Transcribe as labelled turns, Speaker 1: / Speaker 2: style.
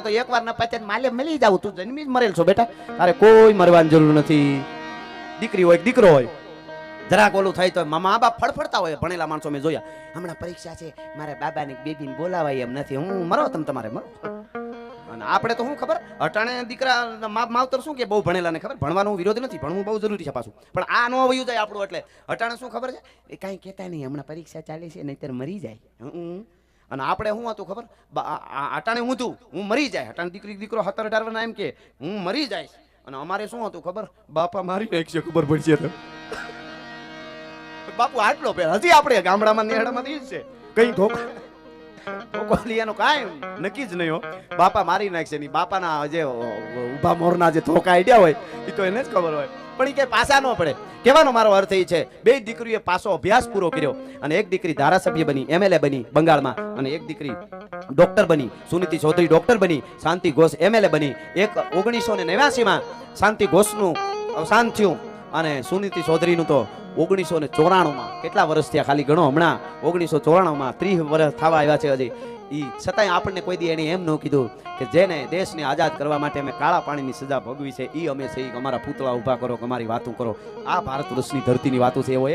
Speaker 1: તો એકવાર ના પાછે માલે મળી જાવ તું જન્મી જ મરેલ છો બેટા. તારે કોઈ મરવાની જરૂર નથી. દીકરી હોય દીકરો હોય. જરાક ઓલું થાય તો મા બાપ ફડફડતા હોય. ભણેલા માણસો મેં જોયા. હમણાં પરીક્ષા છે. મારા બાબાને બેબીને બોલાવાય એમ નથી. હું મરો તમે તમારે, મરો. અને આપણે તો શું ખબર? અટાણે દીકરા માવતર શું કે? બહુ ભણેલાને ખબર? ભણવાનો હું વિરોધ નથી ભણવું બહુ જરૂરી છે પાછું. પણ આ ન વયું જાય આપણું એટલે. અટાણે શું ખબર છે? એ કાંઈ કહેતા નહીં. હમણાં પરીક્ષા ચાલે છે નહીં મરી જાય. હમ. અને આપણે શું હતું ખબર? અટાણે હું હતું? હું મરી જાય. અટાણે દીકરી, દીકરો હતર અઢાર એમ કે, હું મરી જાય. અને અમારે શું હતું ખબર? બાપા મારી નાખશે ખબર પડશે તો બાપુ આટલો પે હજી આપણે ગામડામાં, નેહડામાં જ છે. કઈ ધોકો ધોકો કાંઈ નક્કી જ નહીં હો. બાપા મારી નાખશે ની બાપાના જે ઊભા મોરના જે ધોકા આઈડિયા હોય એ તો એને જ ખબર હોય. પણ એ કે પાસા ન પડે. કહેવાનો મારો અર્થ એ છે, બે દીકરીએ પાસો અભ્યાસ પૂરો કર્યો અને એક દીકરી ધારાસભ્ય બની એમએલએ બની બંગાળમાં અને એક દીકરી ડોક્ટર બની, સુનીતિ ચૌધરી ડોક્ટર બની, શાંતિ ઘોષ એમએલએ બની. એક ઓગણીસો ને નેવ્યાસીમાં શાંતિ ઘોષનું અવસાન થયું અને સુનીતિ ચૌધરીનું તો ઓગણીસો ને ચોરાણુંમાં, કેટલા વર્ષ થયા? ખાલી ગણો હમણાં. ઓગણીસો ચોરાણુંમાં ત્રીસ વર્ષ થવા આવ્યા છે હજી. એ છતાંય આપણને કોઈ દી એને એમ ન કીધું કે જેને દેશને આઝાદ કરવા માટે અમે કાળા પાણીની સજા ભોગવી છે એ અમે છે અમારા પૂતળા ઊભા કરો, અમારી વાતો કરો. આ ભારત વર્ષની ધરતીની વાતો છે એવો એક